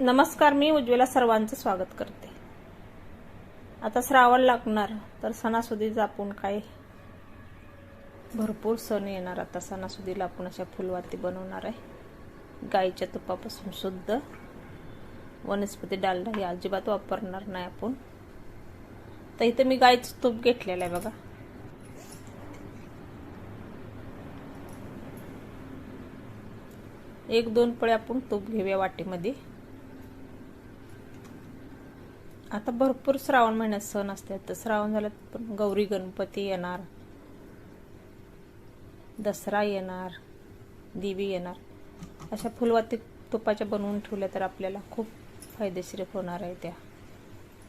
नमस्कार मी उज्ज्वला सर्वांचं स्वागत करते. आता श्रावण लागणार तर सणासुदीचा आपण काय? भरपूर सण येणार आता. सणासुदीला आपण अशा फुलवाती बनवणार आहे. गाईच्या तुपापासून शुद्ध. वनस्पती डालडा हे अजिबात वापरणार नाही आपण. तर इथे मी गाईचं तूप घेतलेलं आहे बघा. एक दोन पळे आपण तूप घेऊया वाटीमध्ये. आता भरपूर श्रावण महिन्यात सण असतात. तर श्रावण झालं पण गौरी गणपती येणार. दसरा येणार. दिवी येणार. अशा फुलवाती तुपाच्या बनवून ठेवल्या तर आपल्याला खूप फायदेशीर होणार आहे त्या.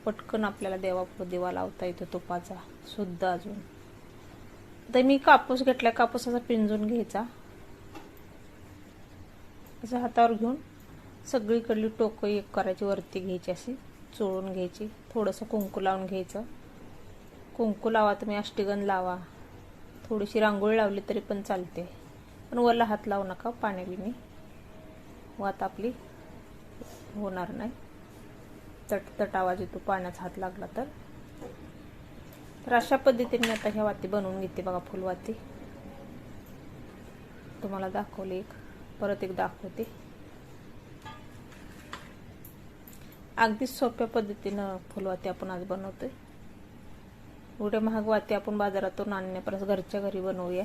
पटकन आपल्याला देवा दिवा लावता येतो तुपाचा शुद्ध अजून. तर मी कापूस घेतला कापूस असा पिंजून घ्यायचा. असं हातावर घेऊन सगळीकडली टोकं एक करायची वरती घ्यायची अशी. चोळून घ्यायची. थोडंसं कुंकू लावून घ्यायचं. कुंकू लावा तुम्ही अष्टीगंध लावा. थोडीशी रांगोळी लावली तरी पण चालते. पण वरला हात लावू नका हो, पाण्याबिनी. वात आपली होणार नाही. तट आवाज येतो पाण्याचा हात लागला तर. तर अशा पद्धतीने आता ह्या वाती बनवून घेते बघा फुलवाती. तुम्हाला दाखवली एक. परत एक दाखवते अगदी सोप्या पद्धतीनं फुलवाती आपण आज बनवतोय. एवढे महाग वाती आपण बाजारातून आणण्यापर्यंत घरच्या घरी बनवूया.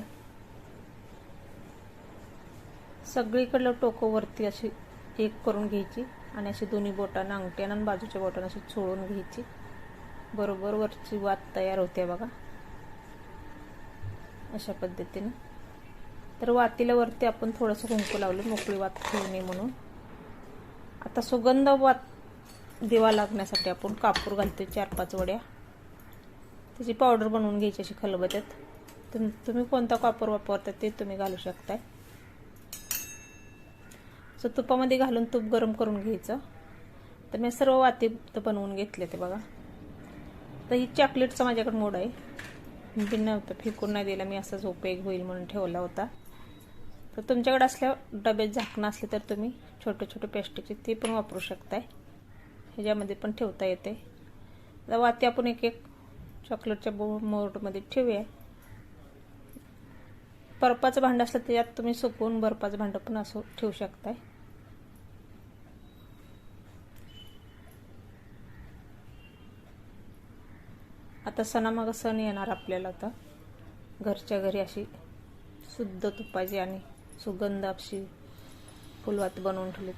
सगळीकडलं टोकं वरती अशी एक करून घ्यायची आणि अशी दोन्ही बोटांना अंगठ्यानं आणि बाजूच्या बोटांना अशी चोळून घ्यायची. बरोबर वरची वात तयार होते बघा. अशा पद्धतीनं. तर वातीला वरती आपण थोडंसं कुंकू लावलं मोकळी वात ठेवू नये म्हणून. आता सुगंध वात दिवा लागण्यासाठी आपण कापूर घालतो चार पाच वड्या. त्याची पावडर बनवून घ्यायची अशी खलबत्यात. तुम तुम्ही कोणता कापूर वापरता ते तुम्ही घालू शकताय. सो तुपामध्ये घालून तूप गरम करून घ्यायचं. तर मी सर्व वाती बनवून घेतले ते बघा. तर ही चॉकलेटचा माझ्याकडे मोड आहे. बिन नव्हतं फेकून नाही दिला मी असाच उपयोग होईल म्हणून ठेवला होता. तर तुमच्याकडे असल्या डब्यात झाकणं असले तर तुम्ही छोटे छोटे पेस्टीचे ते पण वापरू शकताय. ह्याच्यामध्ये पण ठेवता येते. तर वाती आपण एक एक चॉकलेटच्या बो मोडमध्ये ठेवूया. बर्फाचं भांडं असलं त्याच्यात तुम्ही सुकवून बर्फाचं भांडं पण असं ठेवू शकताय. आता सणामागं सण येणार आपल्याला आता. घरच्या घरी अशी शुद्ध तुपाची आणि सुगंध अशी फुलवात बनवून ठेवली.